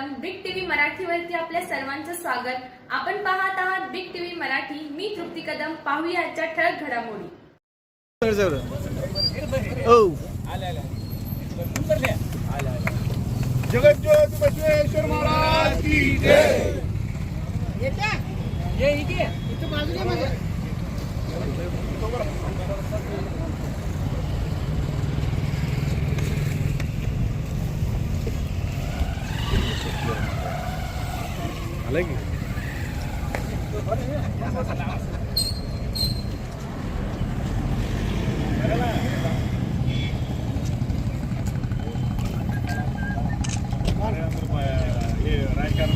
मराठीवरती आपल्या सर्वांचं स्वागत. आपण पाहत आहात बिग टीव्ही मराठी. मी तृप्ती कदम. पाहूया आजच्या ठळक घडामोडी. ओ जगज्योत बसवेश्वर महाराज की जय. అలాగే రాజకీయాలు